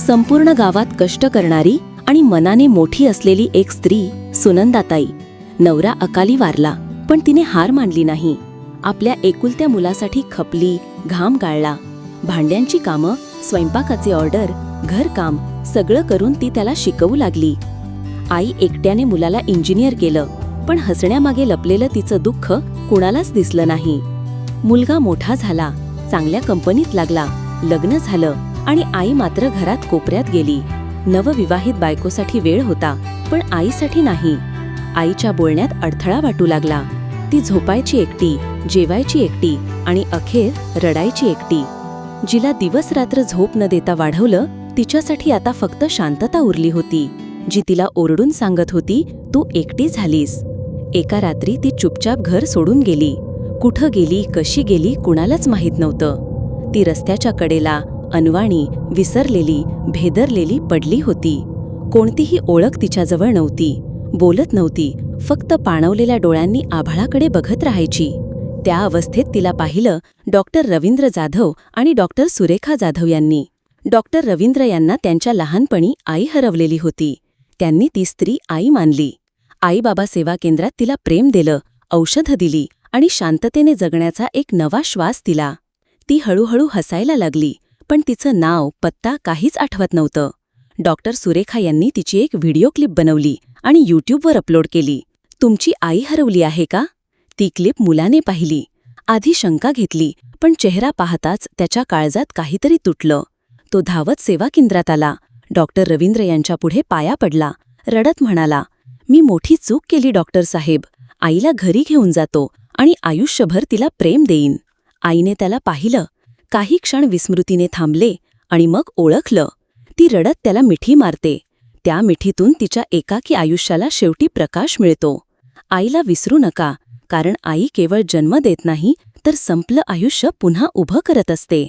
संपूर्ण गावात कष्ट करणारी आणि मनाने मोठी असलेली एक स्त्री सुनंदाताई. नवरा अकाली वारला पण तिने हार मानली नाही. आपल्या एकुलत्या मुलासाठी खपली घाम गाळला. भांड्यांची कामं स्वयंपाकाचे ऑर्डर घरकाम सगळं करून ती त्याला शिकवू लागली. आई एकट्याने मुलाला इंजिनियर केलं पण हसण्यामागे लपलेलं तिचं दुःख कुणालाच दिसलं नाही. मुलगा मोठा झाला चांगल्या कंपनीत लागला लग्न झालं. आणि आई मात्र घरात कोपऱ्यात गेली. नवविवाहित बायकोसाठी वेळ होता पण आईसाठी नाही. आईच्या बोलण्यात अडथळा वाटू लागला. ती झोपायची एकटी जेवायची एकटी आणि अखेर रडायची एकटी. जिला दिवस रात्र झोप न देता वाढवलं तिच्यासाठी आता फक्त शांतता उरली होती. जी तिला ओरडून सांगत होती तू एकटी झालीस. एका रात्री ती चुपचाप घर सोडून गेली. कुठं गेली कशी गेली कुणालाच माहीत नव्हतं. ती रस्त्याच्या कडेला अनवाणी विसरलेली भेदरलेली पडली होती. कोणतीही ओळख तिच्याजवळ नव्हती. बोलत नव्हती. फक्त पाणवलेल्या डोळ्यांनी आभाळाकडे बघत राहायची. त्या अवस्थेत तिला पाहिलं डॉक्टर रवींद्र जाधव आणि डॉक्टर सुरेखा जाधव यांनी. डॉक्टर रवींद्र यांना त्यांच्या लहानपणी आई हरवलेली होती. त्यांनी ती स्त्री आई मानली. आईबाबा सेवा केंद्रात तिला प्रेम दिलं औषधं दिली आणि शांततेने जगण्याचा एक नवा श्वास दिला. ती हळूहळू हसायला लागली. पण तिचं नाव पत्ता काहीच आठवत नव्हतं. डॉक्टर सुरेखा यांनी तिची एक व्हिडिओ क्लिप बनवली आणि यूट्यूबवर अपलोड केली. तुमची आई हरवली आहे का? ती क्लिप मुलाने पाहिली. आधी शंका घेतली पण चेहरा पाहताच त्याच्या काळजात काहीतरी तुटलं. तो धावत सेवा केंद्रात आला. डॉक्टर रवींद्र यांच्यापुढे पाया पडला. रडत म्हणाला मी मोठी चूक केली डॉक्टर साहेब. आईला घरी घेऊन जातो आणि आयुष्यभर तिला प्रेम देईन. आईने त्याला पाहिलं काही क्षण विस्मृतीने थांबले आणि मग ओळखलं. ती रडत त्याला मिठी मारते. त्या मिठीतून तिच्या एकाकी आयुष्याला शेवटी प्रकाश मिळतो. आईला विसरू नका कारण आई केवळ जन्म देत नाही तर संपलं आयुष्य पुन्हा उभं करत असते.